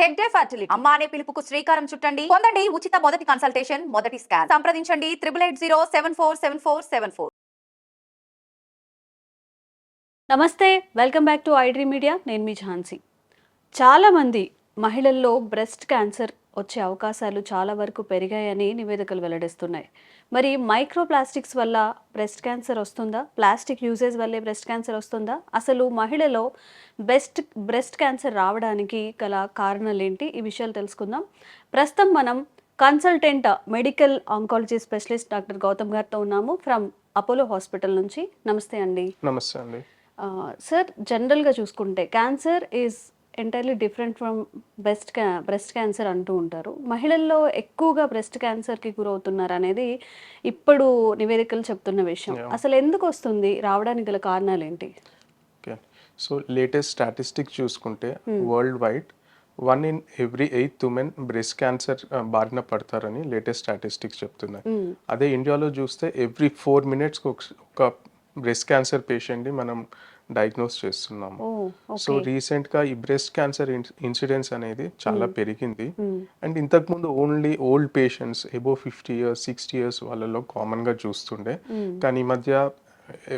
Hegde fertility అమ్మ అనే పిలుపుకు శ్రీకారం చుట్టండి. పొందండి ఉచిత మొదటి కన్సల్టేషన్ మొదటి స్కాన్ సంప్రదించండి triple eight zero seven four seven four seven four నమస్తే welcome back to iDream media నేను మీ ఝాన్సీ. చాలామంది మహిళల్లో బ్రెస్ట్ క్యాన్సర్ వచ్చే అవకాశాలు చాలా వరకు పెరిగాయని నివేదికలు వెల్లడిస్తున్నాయి. మరి మైక్రో ప్లాస్టిక్స్ వల్ల బ్రెస్ట్ క్యాన్సర్ వస్తుందా? ప్లాస్టిక్ యూసేజ్ వల్లే బ్రెస్ట్ క్యాన్సర్ వస్తుందా? అసలు మహిళలో బెస్ట్ బ్రెస్ట్ క్యాన్సర్ రావడానికి గల కారణాలు ఏంటి? ఈ విషయాలు తెలుసుకుందాం. ప్రస్తుతం మనం consultant medical oncology specialist doctor Gautam గారితో ఉన్నాము ఫ్రమ్ అపోలో హాస్పిటల్ నుంచి. నమస్తే అండి. నమస్తే అండి. సార్ జనరల్గా చూసుకుంటే cancer is entirely different from breast క్యా బ్రెస్ట్ క్యాన్సర్ అంటూ ఉంటారు. మహిళల్లో ఎక్కువగా బ్రెస్ట్ క్యాన్సర్కి గురవుతున్నారు అనేది ఇప్పుడు నివేదికలు చెప్తున్న విషయం. అసలు ఎందుకు వస్తుంది? రావడానికి గల కారణాలు ఏంటి? ఓకే సో లేటెస్ట్ స్టాటిస్టిక్ చూసుకుంటే worldwide one in every eighth women breast cancer బారిన పడతారని లేటెస్ట్ స్టాటిస్టిక్స్ చెప్తున్నాయి. అదే ఇండియాలో చూస్తే ఎవ్రీ ఫోర్ మినిట్స్కి ఒక బ్రెస్ట్ క్యాన్సర్ పేషెంట్ని మనం డయాగ్నోస్ చేస్తున్నాము. So okay. రీసెంట్గా ఈ బ్రెస్ట్ క్యాన్సర్ ఇన్సిడెన్స్ అనేది చాలా పెరిగింది. Hmm. అండ్ ఇంతకుముందు only old patients above fifty years sixty years వాళ్ళలో కామన్గా చూస్తుండే. కానీ ఈ మధ్య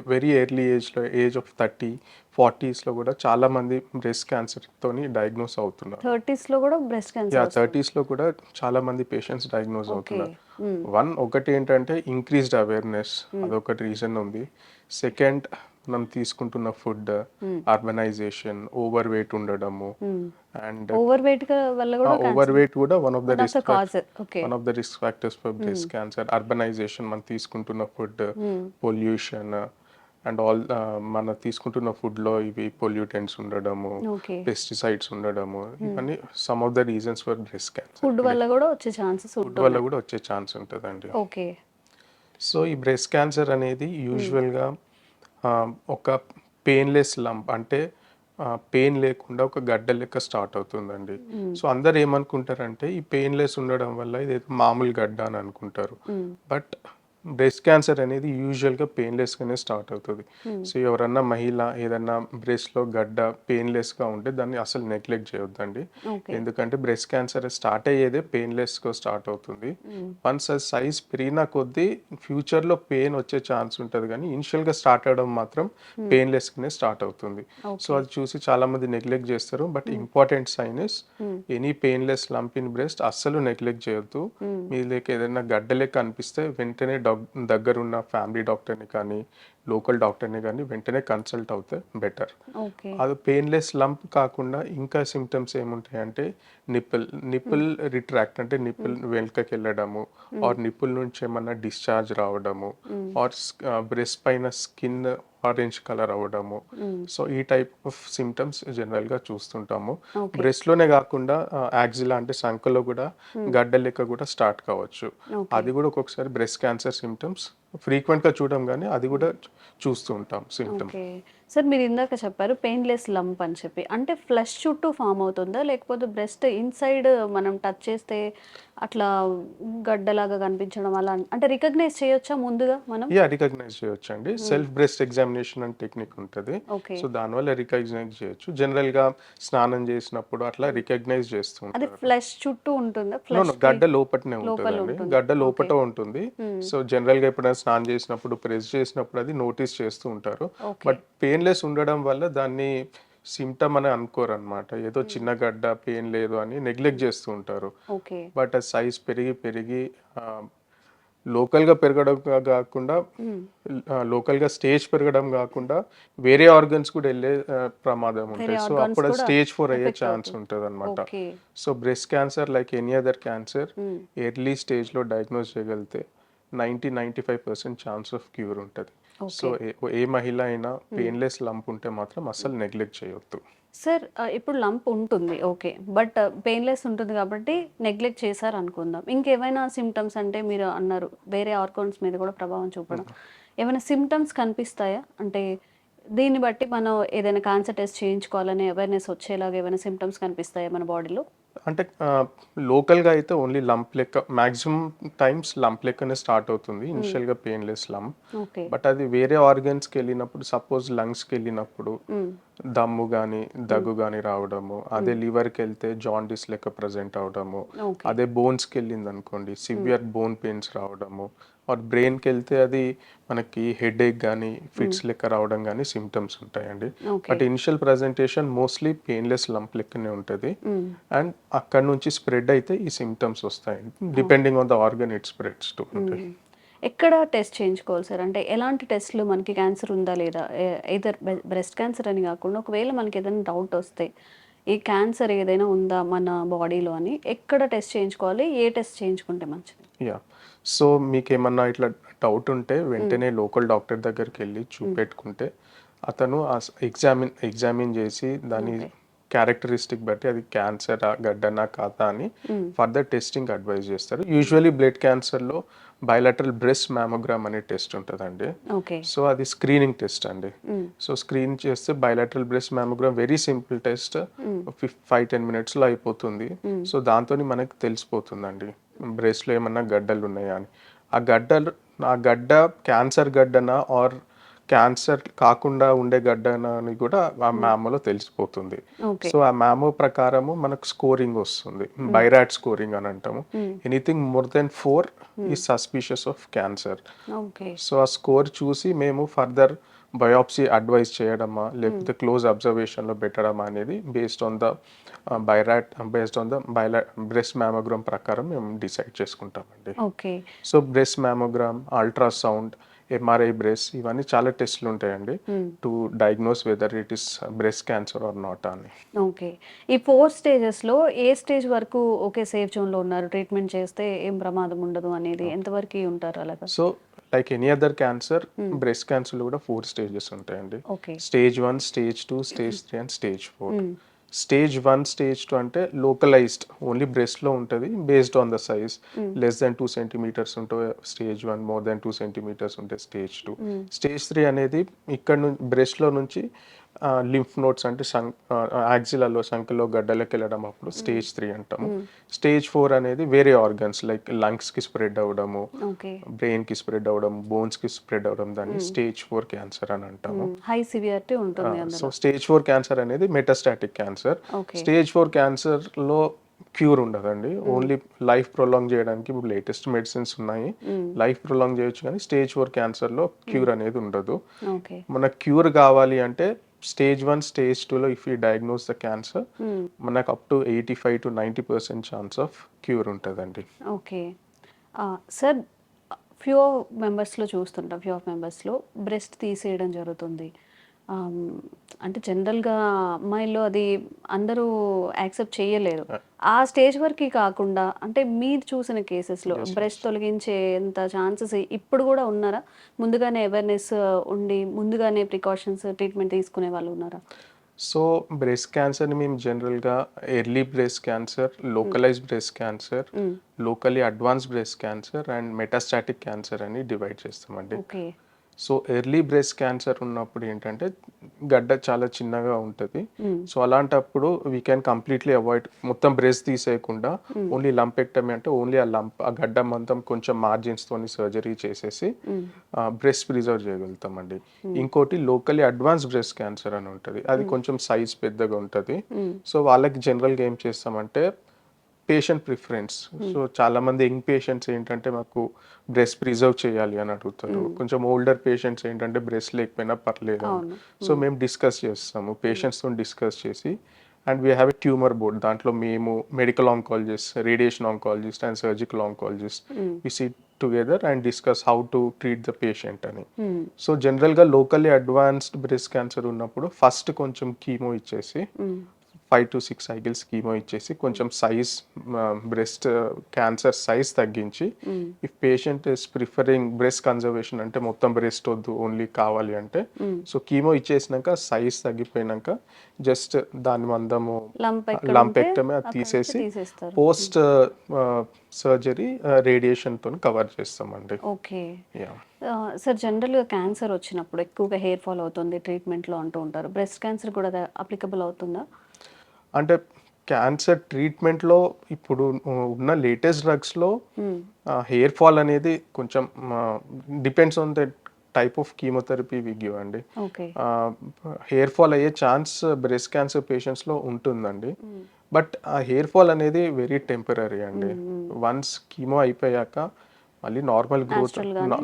వెరీ ఎర్లీ ఏజ్లో ఏజ్ ఆఫ్ థర్టీ ఫార్టీస్లో కూడా చాలా మంది బ్రెస్ట్ క్యాన్సర్తోని డయాగ్నోస్ అవుతున్నారు. థర్టీస్లో కూడా బ్రెస్ట్ యా క్యాన్సర్ థర్టీస్లో కూడా చాలా మంది పేషెంట్స్ డయాగ్నోస్ అవుతున్నారు. వన్ ఒకటి ఏంటంటే ఇంక్రీస్డ్ అవేర్నెస్ అదొకటి రీజన్ ఉంది. సెకండ్ మనం తీసుకుంటున్న ఫుడ్ అర్బనైజేషన్ ఓవర్ వెయిట్ ఉండడము అండ్ ఓవర్ వెయిట్ వల్ల కూడా ఓవర్ వెయిట్ కూడా one of the risk. One of the risk factors for breast cancer urbanisation మనం తీసుకుంటున్న ఫుడ్ పొల్యూషన్ అండ్ ఆల్ మన తీసుకుంటున్న ఫుడ్లో ఇవి పొల్యూటెంట్స్ ఉండడము పెస్టిసైడ్స్ ఉండడము ఇవన్నీ some of the reasons for breast cancer food వల్ల కూడా వచ్చే ఛాన్సెస్ ఫుడ్ వల్ల కూడా వచ్చే ఛాన్స్ ఉంటుందండి. ఓకే సో ఈ బ్రెస్ట్ క్యాన్సర్ అనేది యూజువల్గా ఒక పెయిన్లెస్ లంప్ అంటే పెయిన్ లేకుండా ఒక గడ్డ లెక్క స్టార్ట్ అవుతుందండి. సో అందరు ఏమనుకుంటారంటే ఈ పెయిన్లెస్ ఉండడం వల్ల ఇది ఏదో మామూలు గడ్డ అని అనుకుంటారు. బట్ బ్రెస్ట్ క్యాన్సర్ అనేది యూజువల్గా పెయిన్లెస్గానే స్టార్ట్ అవుతుంది. సో ఎవరన్నా మహిళ ఏదన్నా బ్రెస్ట్లో గడ్డ పెయిన్లెస్గా ఉంటే దాన్ని అసలు నెగ్లెక్ట్ చేయొద్దండి. ఎందుకంటే బ్రెస్ట్ క్యాన్సర్ స్టార్ట్ అయ్యేదే పెయిన్లెస్గా స్టార్ట్ అవుతుంది. వన్స్ అది సైజ్ పెరిగిన కొద్దీ ఫ్యూచర్లో పెయిన్ వచ్చే ఛాన్స్ ఉంటుంది కానీ ఇనిషియల్గా స్టార్ట్ అవడం మాత్రం పెయిన్లెస్గానే స్టార్ట్ అవుతుంది. సో అది చూసి చాలా మంది నెగ్లెక్ట్ చేస్తారు. But important sign is any painless lump in breast అస్సలు నెగ్లెక్ట్ చేయొద్దు. మీ లేక ఏదైనా గడ్డ లెక్క అనిపిస్తే వెంటనే దగ్గరున్న ఫ్యామిలీ డాక్టర్ని కానీ లోకల్ డాక్టర్ని కానీ వెంటనే కన్సల్ట్ అవుతే బెటర్. అది పెయిన్లెస్ లంప్ కాకుండా ఇంకా సిమ్టమ్స్ ఏముంటాయంటే నిప్పుల్ నిప్పుల్ రిట్రాక్ట్ అంటే నిప్పుల్ వెనుకకి వెళ్ళడము ఆర్ నిప్పుల్ నుంచి ఏమన్నా డిశ్చార్జ్ రావడము ఆర్ బ్రెస్ట్ పైన స్కిన్ ఆరెంజ్ కలర్ అవ్వడము. సో ఈ టైప్ ఆఫ్ సిమ్టమ్స్ జనరల్గా చూస్తుంటాము. Okay. బ్రెస్ట్లోనే కాకుండా యాక్సిలా అంటే సంకలో కూడా గడ్డ లెక్క కూడా స్టార్ట్ కావచ్చు. అది కూడా ఒక్కొక్కసారి బ్రెస్ట్ క్యాన్సర్ సిమ్టమ్స్ ఫ్రీక్వెంట్గా చూడడం కానీ అది కూడా చూస్తూ ఉంటాం సిమ్టమ్ ఓకే. సార్ మీరు ఇందాక చెప్పారు పెయిన్లెస్ లంప్ అని చెప్పి. అంటే ఫ్లష్ చుట్టూ ఫామ్ అవుతుందా? లేకపోతే బ్రెస్ట్ ఇన్సైడ్ మనం టచ్ చేస్తే అట్లా గడ్డలాగా కనిపించడం అలా అంటే రికగ్నైజ్ చేయొచ్చా ముందుగా మనం? యా రికగ్నైజ్ చేయొచ్చు అండి సెల్ఫ్ బ్రెస్ట్ ఎగ్జామినేషన్ అని టెక్నిక్ ఉంటుంది. సో దానివల్ల రికగ్నైజ్ చేయొచ్చు. జనరల్గా స్నానం చేసినప్పుడు అట్లా రికగ్నైజ్ చేస్తూ అది ఫ్లష్ చుట్టూ ఉంటుందా? గడ్డ లోపటనే ఉంటుంది. గడ్డ లోపట ఉంటుంది. సో జనరల్గా ఎప్పుడైనా స్నానం చేసినప్పుడు ప్రెస్ చేసినప్పుడు అది నోటీస్ చేస్తూ ఉంటారు. బట్ పెయిన్లెస్ ఉండడం వల్ల దాన్ని సిమ్టమ్ అని అనుకోరు అనమాట ఏదో చిన్న గడ్డ పెయిన్ లేదు అని నెగ్లెక్ట్ చేస్తూ ఉంటారు. బట్ అది సైజ్ పెరిగి పెరిగి లోకల్గా పెరగడం కాకుండా లోకల్గా స్టేజ్ పెరగడం కాకుండా వేరే ఆర్గన్స్ కూడా వెళ్ళే ఆ, ప్రమాదం ఉంటుంది సో అప్పుడు స్టేజ్ ఫోర్ అయ్యే ఛాన్స్. ఉంటుంది అనమాట so breast cancer like any other cancer early స్టేజ్లో డయాగ్నోస్ చేయగలిగితే ninety ninety five percent chance of cure ఉంటుంది. సో ఏ- మహిళ అయినా పెయిన్లెస్ లంప్ ఉంటే మాత్రం అస్సలు నెగ్లెక్ట్ చేయొద్దు. సార్ ఇప్పుడు లంప్ ఉంటుంది ఓకే బట్ పెయిన్లెస్ ఉంటుంది కాబట్టి నెగ్లెక్ట్ చేశారు అనుకుందాం ఇంకేమైనా సిమ్టమ్స్ అంటే మీరు అన్నారు వేరే ఆర్గాన్స్ మీద కూడా ప్రభావం చూపడం. ఏమైనా సిమ్టమ్స్ కనిపిస్తాయా? అంటే దీన్ని బట్టి మనం ఏదైనా క్యాన్సర్ టెస్ట్ చేయించుకోవాలనే అవేర్నెస్ వచ్చేలాగా ఏమైనా సిమ్టమ్స్ కనిపిస్తాయా మన బాడీలో అంటే లోకల్గా అయితే ఓన్లీ లంప్ లెక్క మ్యాక్సిమం టైమ్స్ లంప్ లెక్కనే స్టార్ట్ అవుతుంది. ఇనిషియల్గా పెయిన్లెస్ లంప్ బట్ అది వేరే ఆర్గన్స్కి వెళ్ళినప్పుడు సపోజ్ లంగ్స్కి వెళ్ళినప్పుడు దమ్ము కానీ దగ్గు కానీ రావడము అదే లివర్కి వెళ్తే జాండిస్ లెక్క ప్రజెంట్ అవడము అదే బోన్స్కి వెళ్ళింది అనుకోండి సివియర్ బోన్ పెయిన్స్ రావడము ఆర్ బ్రెయిన్కి వెళ్తే అది మనకి హెడ్ ఏక్ కానీ ఫిట్స్ లెక్క రావడం కానీ సిమ్టమ్స్ ఉంటాయండి. But initial presentation mostly painless lump లెక్కనే ఉంటుంది. అండ్ అక్కడ నుంచి స్ప్రెడ్ అయితే ఈ సిమ్టమ్స్ వస్తాయి. Depending on the organ it spreads to ఎక్కడ టెస్ట్ చేయించుకోవాలి సార్? అంటే ఎలాంటి టెస్ట్లు మనకి క్యాన్సర్ ఉందా లేదా? ఇదర్ బ్రెస్ట్ క్యాన్సర్ అని కాకుండా ఒకవేళ మనకి ఏదైనా డౌట్ వస్తే ఈ క్యాన్సర్ ఏదైనా ఉందా మన బాడీలో అని ఎక్కడ టెస్ట్ చేయించుకోవాలి? ఏ టెస్ట్ చేయించుకుంటే మంచిది? యా. సో మీకు ఏమన్నా ఇట్లా డౌట్ ఉంటే వెంటనే లోకల్ డాక్టర్ దగ్గరికి వెళ్ళి చూపెట్టుకుంటే అతను ఎగ్జామిన్ ఎగ్జామిన్ చేసి దాని క్యారెక్టరిస్టిక్ బట్టి అది క్యాన్సర్ గడ్డనా కాదా అని ఫర్దర్ టెస్టింగ్ అడ్వైజ్ చేస్తారు. యూజువలీ బ్లడ్ క్యాన్సర్లో బయలాటరల్ బ్రెస్ట్ మ్యామోగ్రామ్ అనే టెస్ట్ ఉంటుందండి. ఓకే సో అది స్క్రీనింగ్ టెస్ట్ అండి. సో స్క్రీన్ చేస్తే bilateral breast mammogram very simple test five ten మినిట్స్లో అయిపోతుంది. సో దాంతో మనకి తెలిసిపోతుందండి. బ్రెస్ట్లో ఏమన్నా గడ్డలు ఉన్నాయా అని. ఆ గడ్డలు ఆ గడ్డ క్యాన్సర్ గడ్డనా? ఆర్ క్యాన్సర్ కాకుండా ఉండే గడ్డనా అని కూడా ఆ మ్యామోలో తెలిసిపోతుంది. సో ఆ మ్యామో ప్రకారము మనకు స్కోరింగ్ వస్తుంది. బైరాట్ స్కోరింగ్ అని అంటాము. ఎనీథింగ్ మోర్ దెన్ ఫోర్ ఈ సస్పిషియస్ ఆఫ్ క్యాన్సర్ సో ఆ స్కోర్ చూసి మేము ఫర్దర్ బయోప్సీ అడ్వైస్ చేయడమా లేకపోతే క్లోజ్ అబ్జర్వేషన్లో పెట్టడమా అనేది based on the బైరాట్ based on the బైలా బ్రెస్ట్ మ్యామోగ్రామ్ ప్రకారం మేము డిసైడ్ చేసుకుంటామండి. Okay. So breast mammogram ultrasound MRI breast ఇవన్నీ చాలా టెస్ట్లు ఉంటాయండి. To diagnose whether it is breast cancer or not అని. ఓకే. ఈ ఫోర్ స్టేజెస్లో ఏ స్టేజ్ వరకు ఓకే సేఫ్ జోన్లో ఉన్నారు? ట్రీట్మెంట్ చేస్తే ఏం ప్రమాదం ఉండదు అనేది ఎంతవరకు ఉంటారు అలాగా? So like any other cancer breast క్యాన్సర్లో కూడా ఫోర్ స్టేజెస్ ఉంటాయండి. Okay. Stage one stage two stage three and stage four. Stage one stage two అంటే లోకలైజ్డ్ ఓన్లీ బ్రెస్ట్లో ఉంటుంది based on the size less than two centimetres ఉంటే stage one more than two centimetres ఉంటే stage two stage three అనేది ఇక్కడ నుంచి బ్రెస్ట్లో నుంచి lymph nodes అంటే సం యాక్సిలలో సంఖ్యలో గడ్డలకు వెళ్ళడం అప్పుడు స్టేజ్ త్రీ అంటాము. స్టేజ్ ఫోర్ అనేది వేరే ఆర్గన్స్ లైక్ లంగ్స్కి స్ప్రెడ్ అవ్వడము బ్రెయిన్కి స్ప్రెడ్ అవ్వడం బోన్స్కి స్ప్రెడ్ అవ్వడం దాన్ని స్టేజ్ ఫోర్ క్యాన్సర్ అని అంటాము. హై సివియారిటీ ఉంటుంది సో స్టేజ్ ఫోర్ క్యాన్సర్ అనేది మెటాస్టాటిక్ క్యాన్సర్ స్టేజ్ ఫోర్ క్యాన్సర్లో క్యూర్ ఉండదండి. ఓన్లీ లైఫ్ ప్రొలాంగ్ చేయడానికి ఇప్పుడు లేటెస్ట్ మెడిసిన్స్ ఉన్నాయి. లైఫ్ ప్రొలాంగ్ చేయొచ్చు కానీ స్టేజ్ ఫోర్ క్యాన్సర్లో క్యూర్ అనేది ఉండదు. మన క్యూర్ కావాలి అంటే స్టేజ్ వన్ స్టేజ్ టూలో if you diagnose the cancer మనకు up to eighty five to ninety percent chance of cure ఉంటుందండి. ఓకే. సార్ ఫ్యూ మెంబర్స్లో చూస్తుంటాం ఫ్యూ ఆఫ్ మెంబర్స్లో బ్రెస్ట్ తీసేయడం జరుగుతుంది. అంటే జనరల్గా అమ్మాయిల్లో అది అందరూ యాక్సెప్ట్ చేయలేరు. ఆ. స్టేజ్ వరకు కాకుండా అంటే మీరు చూసిన కేసెస్లో బ్రెస్ట్ తొలగించేంత ఛాన్సెస్ ఇప్పుడు కూడా ఉన్నారా? ముందుగానే అవేర్నెస్ ఉండి ముందుగానే ప్రికాషన్స్ ట్రీట్మెంట్ తీసుకునే వాళ్ళు ఉన్నారా? సో బ్రెస్ట్ క్యాన్సర్ని మేము జనరల్గా early breast cancer localise breast cancer locally advance breast cancer and metastatic cancer అని డివైడ్ చేస్తామండి. Okay so early breast cancer ఉన్నప్పుడు ఏంటంటే గడ్డ చాలా చిన్నగా ఉంటుంది. సో అలాంటప్పుడు వీ క్యాన్ కంప్లీట్లీ అవాయిడ్ మొత్తం బ్రెస్ట్ తీసేయకుండా ఓన్లీ లంపెక్టమీ అంటే ఓన్లీ ఆ లంప్ ఆ గడ్డ మొత్తం కొంచెం మార్జిన్స్ తోని సర్జరీ చేసేసి బ్రెస్ట్ ప్రిజర్వ్ చేయగలుగుతామండి. ఇంకోటి లోకలీ అడ్వాన్స్ బ్రెస్ట్ క్యాన్సర్ అని ఉంటుంది. అది కొంచెం సైజ్ పెద్దగా ఉంటుంది. సో వాళ్ళకి జనరల్గా ఏం చేస్తామంటే పేషెంట్ ప్రిఫరెన్స్ సో చాలా మంది యంగ్ పేషెంట్స్ ఏంటంటే మాకు బ్రెస్ట్ ప్రిజర్వ్ చేయాలి అని అడుగుతారు. కొంచెం ఓల్డర్ పేషెంట్స్ ఏంటంటే బ్రెస్ట్ లేకపోయినా పర్లేదు. సో మేము డిస్కస్ చేస్తాము పేషెంట్స్తో డిస్కస్ చేసి and we have a tumour board దాంట్లో మేము medical oncologist radiation oncologist and surgical oncologist we sit together and discuss how to treat the patient అని. సో జనరల్గా లోకల్లీ అడ్వాన్స్డ్ బ్రెస్ట్ క్యాన్సర్ ఉన్నప్పుడు first కొంచెం chemo ఇచ్చేసి five to six cycles chemo ఇచ్చేసి కొంచెం size breast cancer size తగ్గించి if patient is preferring breast conservation అంటే మొత్తం బ్రెస్ట్ వద్దు ఓన్లీ కావాలి అంటే సో కీమో ఇచ్చేసినాక సైజ్ తగ్గిపోయినాక జస్ట్ దాని మందము లంప్ లంపెక్టమీ అది తీసేసి పోస్ట్ సర్జరీ రేడియేషన్తో కవర్ చేస్తామండి. ఓకే సార్ జనరల్గా క్యాన్సర్ వచ్చినప్పుడు ఎక్కువగా హెయిర్ ఫాల్ అవుతుంది ట్రీట్మెంట్లో అంటూ ఉంటారు. బ్రెస్ట్ క్యాన్సర్ కూడా అప్లికబుల్ అవుతుందా? అంటే క్యాన్సర్ ట్రీట్మెంట్లో ఇప్పుడు ఉన్న లేటెస్ట్ డ్రగ్స్లో హెయిర్ ఫాల్ అనేది కొంచెం depends on the type of chemotherapy we give అండి. హెయిర్ ఫాల్ అయ్యే ఛాన్స్ బ్రెస్ట్ క్యాన్సర్ పేషెంట్స్లో ఉంటుందండి. బట్ ఆ హెయిర్ ఫాల్ అనేది వెరీ టెంపరీ అండి. వన్స్ కీమో అయిపోయాక మళ్ళీ నార్మల్ గ్రోత్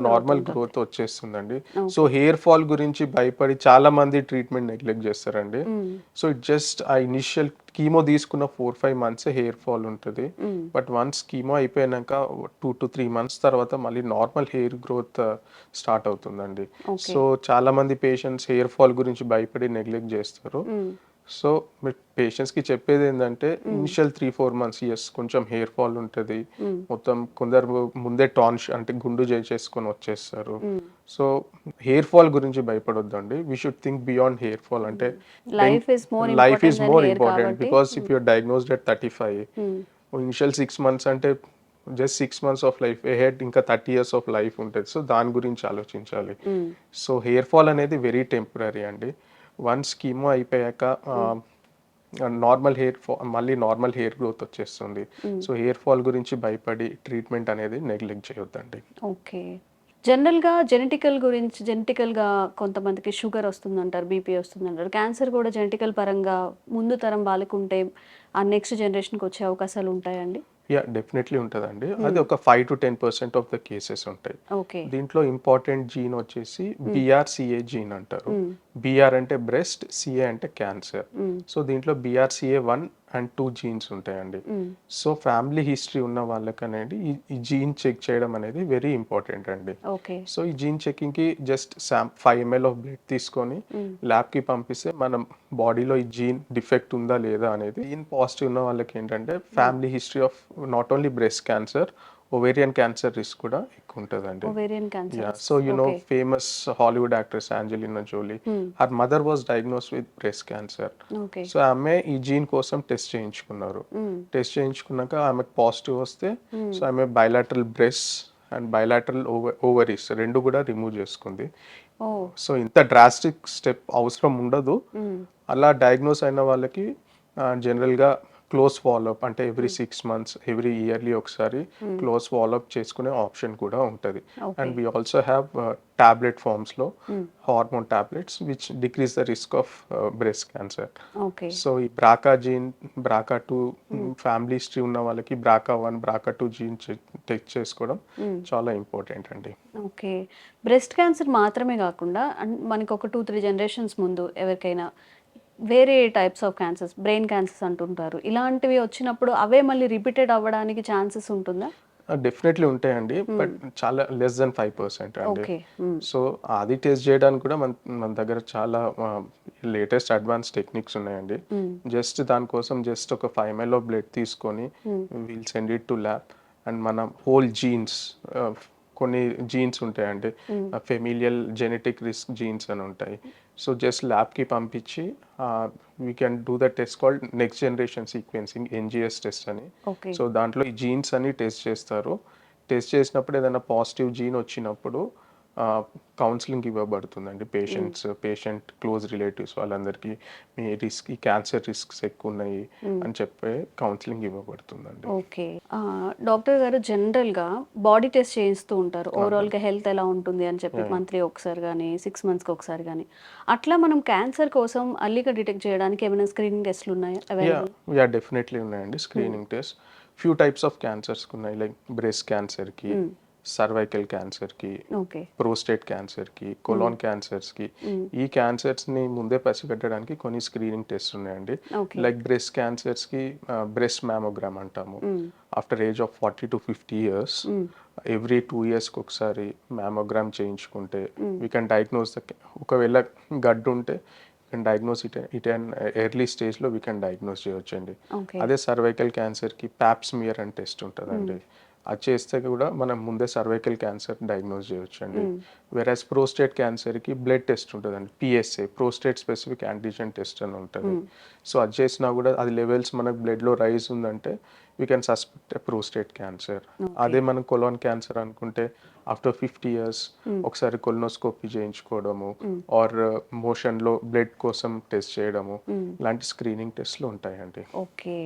నార్మల్ గ్రోత్ వచ్చేస్తుందండి. సో హెయిర్ ఫాల్ గురించి భయపడి చాలా మంది ట్రీట్మెంట్ నెగ్లెక్ట్ చేస్తారండి. సో ఇట్ జస్ట్ ఆ ఇనిషియల్ కీమో తీసుకున్న four five months hair fall ఉంటుంది. బట్ వన్స్ కీమో అయిపోయాక టూ టు త్రీ మంత్స్ తర్వాత మళ్ళీ నార్మల్ హెయిర్ గ్రోత్ స్టార్ట్ అవుతుందండి. సో చాలా మంది పేషెంట్స్ హెయిర్ ఫాల్ గురించి భయపడి నెగ్లెక్ట్ చేస్తారు. సో మీరు పేషెంట్స్కి చెప్పేది ఏంటంటే ఇనిషియల్ త్రీ ఫోర్ మంత్స్ ఎస్ కొంచెం హెయిర్ ఫాల్ ఉంటుంది. మొత్తం కొందరు ముందే టాన్స్ అంటే గుండు చేసేసుకొని వచ్చేస్తారు. సో హెయిర్ ఫాల్ గురించి భయపడొద్దండి. We should think beyond hair fall అంటే life is more important. Because if you're diagnosed at thirty five initial six months అంటే just six months of life head ఇంకా థర్టీ ఇయర్స్ ఆఫ్ లైఫ్ ఉంటుంది. So దాని గురించి ఆలోచించాలి. So hair fall అనేది very temporary అండి. Once chemo అయిపోయాక normal hair fall మళ్ళీ నార్మల్ హెయిర్ గ్రోత్ వచ్చేస్తుంది. సో హెయిర్ ఫాల్ గురించి భయపడి ట్రీట్మెంట్ అనేది నెగ్లెక్ట్ చేయొద్దండి. ఓకే. జనరల్గా జెనెటికల్ గురించి జెనెటికల్గా కొంతమందికి షుగర్ వస్తుందంటారు బీపీ వస్తుందంటారు. క్యాన్సర్ కూడా జెనెటికల్ పరంగా ముందు తరం వాళ్ళకు ఉంటే ఆ నెక్స్ట్ జనరేషన్కి వచ్చే అవకాశాలు ఉంటాయండి? యా డెఫినెట్లీ ఉంటుందండి. అది ఒక five to ten percent of the cases ఉంటాయి. ఓకే. దీంట్లో ఇంపార్టెంట్ జీన్ వచ్చేసి బిఆర్సిఏ జీన్ అంటారు. బిఆర్ అంటే బ్రెస్ట్ సిఏ అంటే క్యాన్సర్ సో దీంట్లో BRCA one and two genes ఉంటాయండి. సో ఫ్యామిలీ హిస్టరీ ఉన్న వాళ్ళకి అనేది ఈ- జీన్ చెక్ చేయడం అనేది వెరీ ఇంపార్టెంట్ అండి. ఓకే సో ఈ gene చెకింగ్కి just five ML of blood తీసుకొని ల్యాబ్కి పంపిస్తే మనం బాడీలో ఈ జీన్ డిఫెక్ట్ ఉందా లేదా అనేది జీన్ పాజిటివ్ ఉన్న వాళ్ళకి ఏంటంటే family history of not only breast cancer ovarian cancer risk కూడా ఎక్కువ ఉంటుందండి. Cancer so you know, famous Hollywood actress Angelina Jolie, her mother was diagnosed with breast cancer. Okay so ఆమె ఈ జీన్ కోసం test చేయించుకున్నారు. టెస్ట్ చేయించుకున్నాక ఆమెకు positive వస్తే so ఆమె bilateral breast and bilateral ovaries రెండు కూడా రిమూవ్ చేసుకుంది. సో ఇంత డ్రాస్టిక్ స్టెప్ అవసరం ఉండదు. అలా డయాగ్నోస్ అయిన వాళ్ళకి జనరల్గా క్లోజ్ ఫాలోఅప్ అంటే every six months every yearly ఒకసారి క్లోజ్ ఫాలోఅప్ చేసుకునే ఆప్షన్ కూడా ఉంటుంది. And we also have tablet ఫార్మ్స్లో hormone tablets which decrease the risk of breast cancer okay so ఈ BRCA gene BRCA two family history ఉన్న వాళ్ళకి BRCA one BRCA two gene tech చేసుకోవడం చాలా important అండి. Okay breast cancer మాత్రమే కాకుండా మనకి ఒక టూ త్రీ జనరేషన్స్ ముందు ఎవరికైనా వేరే types of cancers brain cancers అంటుంటారు. ఇలాంటివి వచ్చినప్పుడు అవే మళ్ళీ రిపీటెడ్ అవ్వడానికి ఛాన్సెస్ ఉంటుందా? డెఫినెట్లీ ఉంటాయండి బట్ చాలా లెస్ దెన్ ఫైవ్ పర్సెంట్ అండి. సో అది టెస్ట్ చేయడానికి కూడా మన మన దగ్గర చాలా లేటెస్ట్ అడ్వాన్స్ టెక్నిక్స్ ఉన్నాయండి. జస్ట్ దానికోసం జస్ట్ ఒక ఫైవ్ ఎంఎల్ బ్లడ్ తీసుకొని will send it to lab and మన హోల్ జీన్స్ కొన్ని జీన్స్ ఉంటాయండి. ఫెమిలియల్ జెనెటిక్ రిస్క్ జీన్స్ అని ఉంటాయి. సో జస్ట్ ల్యాబ్కి పంపించి we can do the test called next generation sequencing NGS test అని. సో దాంట్లో ఈ జీన్స్ అని టెస్ట్ చేస్తారు. టెస్ట్ చేసినప్పుడు ఏదైనా పాజిటివ్ జీన్ వచ్చినప్పుడు కౌన్సిలింగ్ ఇవ్వబడుతుందండి. పేషెంట్స్ పేషెంట్ క్లోజ్ రిలేటివ్స్ వాళ్ళందరికీ మీ రిస్క్ ఈ క్యాన్సర్ రిస్క్స్ ఎక్కువ ఉన్నాయి అని చెప్పే కౌన్సిలింగ్ ఇవ్వబడుతుందండి. ఓకే. డాక్టర్ గారు జనరల్గా బాడీ టెస్ట్ చేయిస్తూ ఉంటారు. ఓవరాల్గా హెల్త్ ఎలా ఉంటుంది అని చెప్పి మంత్లీ ఒకసారి కానీ సిక్స్ మంత్స్కి ఒకసారి కానీ అట్లా మనం క్యాన్సర్ కోసం అల్లిగా డిటెక్ట్ చేయడానికి ఏమైనా స్క్రీనింగ్ టెస్ట్లు ఉన్నాయా? యా డెఫినెట్లీ ఉన్నాయండి. Screening test few types of cancers ఉన్నాయి. లైక్ బ్రెస్ట్ క్యాన్సర్కి సర్వైకల్ క్యాన్సర్కి ఓకే ప్రోస్టేట్ క్యాన్సర్కి కొలాన్ క్యాన్సర్స్కి ఈ క్యాన్సర్స్ని ముందే పసిగట్టడానికి కొన్ని స్క్రీనింగ్ టెస్ట్ ఉన్నాయండి. లైక్ బ్రెస్ట్ క్యాన్సర్స్కి బ్రెస్ట్ మ్యామోగ్రామ్ అంటాము. After age of forty to fifty years every two ఇయర్స్కి ఒకసారి మ్యామోగ్రామ్ చేయించుకుంటే వీ కెన్ డయాగ్నోస్ ద ఒకవేళ గడ్డు ఉంటే can diagnose it it and early స్టేజ్లో వీ కెన్ డయాగ్నోస్ చేయొచ్చండి. అదే సర్వైకల్ క్యాన్సర్కి ప్యాప్స్మియర్ అని టెస్ట్ ఉంటుందండి. అది చేస్తే కూడా మనం ముందే సర్వైకల్ క్యాన్సర్ డయాగ్నోస్ చేయొచ్చు అండి వెరాజ్ ప్రోస్టేట్ క్యాన్సర్కి బ్లడ్ టెస్ట్ ఉంటుందండి PSA prostate specific antigen test అని ఉంటుంది. సో అది చేసినా కూడా అది లెవెల్స్ మనకు బ్లడ్లో రైజ్ ఉందంటే we can suspect prostate cancer అదే మనం కొలాన్ క్యాన్సర్ అనుకుంటే ఆఫ్టర్ ఫిఫ్టీ ఇయర్స్ ఒకసారి కొలనోస్కోపీ చేయించుకోవడము ఆర్ మోషన్లో బ్లడ్ కోసం టెస్ట్ చేయడము ఇలాంటి స్క్రీనింగ్ టెస్ట్లు ఉంటాయండి. ఓకే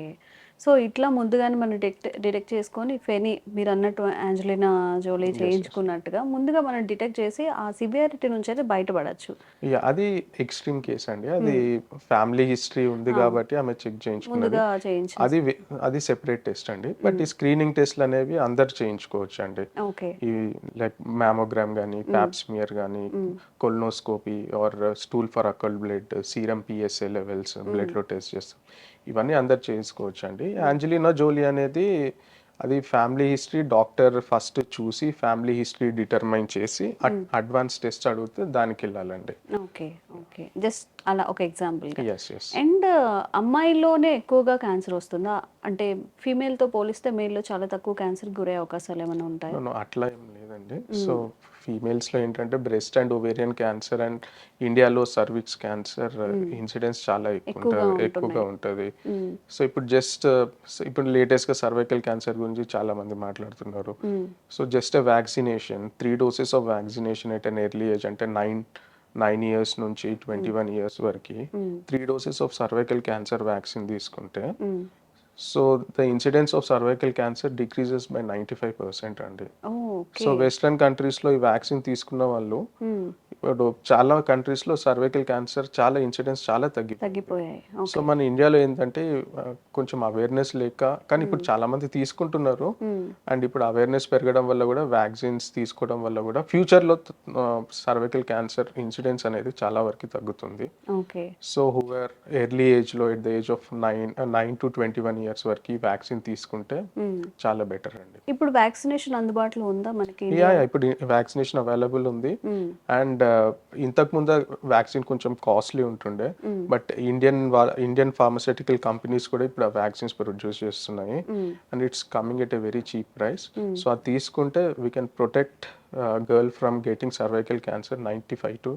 సో ఇట్లా ముందుగానే మనం డిటెక్ట్ డిటెక్ట్ చేసుకొని ఫెనీ మీరు అన్నట్టు యాంజలినా జోలీ చేయించుకున్నట్టుగా ముందుగా మనం డిటెక్ట్ చేసి ఆ సివియారిటీ నుంచి అయితే బయటపడచ్చు. ఇక అది ఎక్స్ట్రీమ్ కేస్ అండి. అది ఫ్యామిలీ హిస్టరీ ఉంది కాబట్టి ఆమె చెక్ చేయించుకున్నది. ముందుగా చేయించి అది అది సెపరేట్ టెస్ట్ అండి. బట్ ఈ స్క్రీనింగ్ టెస్ట్లు అనేవి అందరు చేయించుకోవచ్చు అండి. ఓకే ఈ లైక్ మ్యామోగ్రామ్ కానీ ప్యాప్స్మియర్ కానీ colonoscopy or stool for occult blood serum PSA levels బ్లడ్లో టెస్ట్ చేస్తాం. ఇవన్నీ అందరు చేసుకోవచ్చు అండి. యాంజలినా జోలీ అనేది అది ఫ్యామిలీ హిస్టరీ డాక్టర్ ఫస్ట్ చూసి ఫ్యామిలీ హిస్టరీ డిటర్మైన్ చేసి అడ్వాన్స్ టెస్ట్ అడిగితే దానికి వెళ్ళాలండి. ఓకే ఓకే జస్ట్ అలా ఒక ఎగ్జాంపుల్ అండ్ అమ్మాయిల్లోనే ఎక్కువగా క్యాన్సర్ వస్తుందా? అంటే ఫీమేల్తో పోలిస్తే మేల్లో చాలా తక్కువ క్యాన్సర్ గురే అవకాశాలు ఏమైనా ఉంటాయి? అట్లా ఏం లేదండి. సో ఫీమేల్స్లో ఏంటంటే breast and ovarian cancer and ఇండియాలో సర్విక్స్ క్యాన్సర్ ఇన్సిడెన్స్ చాలా ఎక్కువ ఎక్కువగా ఉంటుంది ఎక్కువగా ఉంటుంది. సో ఇప్పుడు జస్ట్ ఇప్పుడు లేటెస్ట్గా సర్వైకల్ క్యాన్సర్ గురించి చాలా మంది మాట్లాడుతున్నారు. So just vaccination three doses of vaccination at an early age అంటే నైన్ నైన్ ఇయర్స్ నుంచి ట్వంటీ వన్ ఇయర్స్ వరకు three doses of cervical cancer vaccine తీసుకుంటే so the incidence of cervical cancer decreases by ninety five percent అండి so western కంట్రీస్లో ఈ vaccine తీసుకున్న వాళ్ళు ఇప్పుడు చాలా కంట్రీస్లో సర్వైకల్ క్యాన్సర్ చాలా ఇన్సిడెన్స్ చాలా తగ్గి తగ్గిపోయాయి. సో మన ఇండియాలో ఏంటంటే కొంచెం అవేర్నెస్ లేక కానీ ఇప్పుడు చాలా మంది తీసుకుంటున్నారు. అండ్ ఇప్పుడు అవేర్నెస్ పెరగడం వల్ల కూడా వ్యాక్సిన్స్ తీసుకోవడం వల్ల కూడా ఫ్యూచర్లో సర్వైకల్ క్యాన్సర్ ఇన్సిడెన్స్ అనేది చాలా వరకు తగ్గుతుంది. Okay so who are early ఏజ్లో at the age of nine nine to twenty one years వరకు వ్యాక్సిన్ తీసుకుంటే చాలా బెటర్ అండి. ఇప్పుడు వ్యాక్సినేషన్ అందుబాటులో ఉందా మనకి యా ఇప్పుడు వ్యాక్సినేషన్ అవైలబుల్ ఉంది. అండ్ ఇంతకు ముందు వ్యాక్సిన్ కొంచెం కాస్ట్లీ ఉంటుండే. But Indian Indian pharmaceutical companies కూడా ఇప్పుడు ఆ వ్యాక్సిన్స్ ప్రొడ్యూస్ చేస్తున్నాయి. And it's coming at a very cheap price so అది తీసుకుంటే we can protect girl from getting cervical cancer ninety five to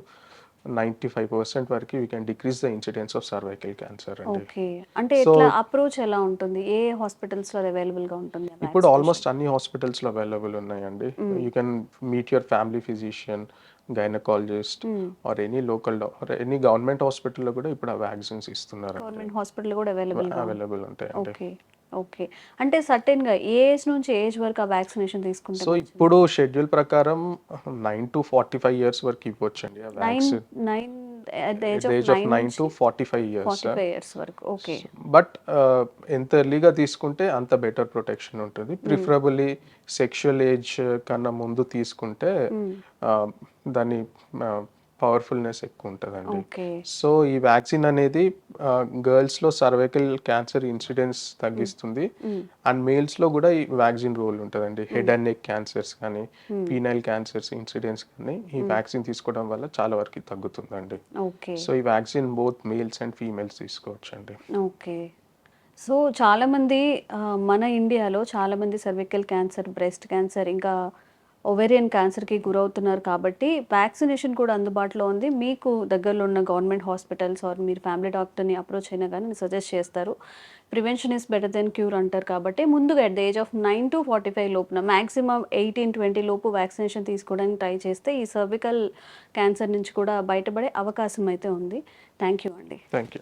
ninety five percent వరకు we can decrease the incidence of cervical cancer okay. అంటే ఎట్లా approach ఎలా ఉంటుంది? ఏ హాస్పిటల్స్లో అవైలబుల్గా ఉంటుంది ఇప్పుడు ఆల్మోస్ట్ అన్ని హాస్పిటల్స్లో అవైలబుల్ ఉన్నాయండి. You can meet your family physician gynecologist or any local or any government హాస్పిటల్లో కూడా ఇప్పుడు ఆ వ్యాక్సిన్స్ ఇస్తున్నారు గవర్నమెంట్ హాస్పిటల్ కూడా అవైలబుల్ అవైలబుల్ ఉంటాయండి. Okay okay. అంటే సర్టెన్గా ఏ ఏజ్ నుంచి ఏజ్ వరకు ఆ వ్యాక్సినేషన్ తీసుకుంటే సో ఇప్పుడు షెడ్యూల్ ప్రకారం nine to forty five years వరకు ఇవ్వచ్చండి ఆ nine age of nine to forty five years years వరకు. ఓకే బట్ ఎంత ఎర్లీగా తీసుకుంటే అంత బెటర్ ప్రొటెక్షన్ ఉంటుంది. ప్రిఫరబుల్లీ సెక్షువల్ ఏజ్ కన్నా ముందు తీసుకుంటే uh, దాని పవర్ఫుల్నెస్ ఎక్కువ ఉంటుందండి సో ఈ వ్యాక్సిన్ అనేది గర్ల్స్లో సర్వైకల్ క్యాన్సర్ ఇన్సిడెన్స్ తగ్గిస్తుంది. అండ్ మేల్స్లో కూడా ఈ వ్యాక్సిన్ రోల్ ఉంటుందండి. హెడ్ అండ్ నెక్ క్యాన్సర్స్ కానీ పీనైల్ క్యాన్సర్స్ ఇన్సిడెన్స్ కానీ ఈ వ్యాక్సిన్ తీసుకోవడం వల్ల చాలా వరకు తగ్గుతుందండి. ఓకే. సో ఈ vaccine both males and females తీసుకోవచ్చండి. ఓకే. సో చాలామంది మన ఇండియాలో చాలామంది సర్వికల్ క్యాన్సర్ బ్రెస్ట్ క్యాన్సర్ ఇంకా ఒవేరియన్ క్యాన్సర్కి గురవుతున్నారు కాబట్టి వ్యాక్సినేషన్ కూడా అందుబాటులో ఉంది. మీకు దగ్గరలో ఉన్న గవర్నమెంట్ హాస్పిటల్స్ ఆర్ మీరు ఫ్యామిలీ డాక్టర్ని అప్రోచ్ అయినా కానీ సజెస్ట్ చేస్తారు. Prevention is better than cure అంటారు కాబట్టి ముందుగా at the age of nine to forty five లోపున maximum eighteen twenty లోపు వ్యాక్సినేషన్ తీసుకోవడానికి ట్రై చేస్తే ఈ సర్వికల్ క్యాన్సర్ నుంచి కూడా బయటపడే అవకాశం అయితే ఉంది. థ్యాంక్ యూ అండి. Thank you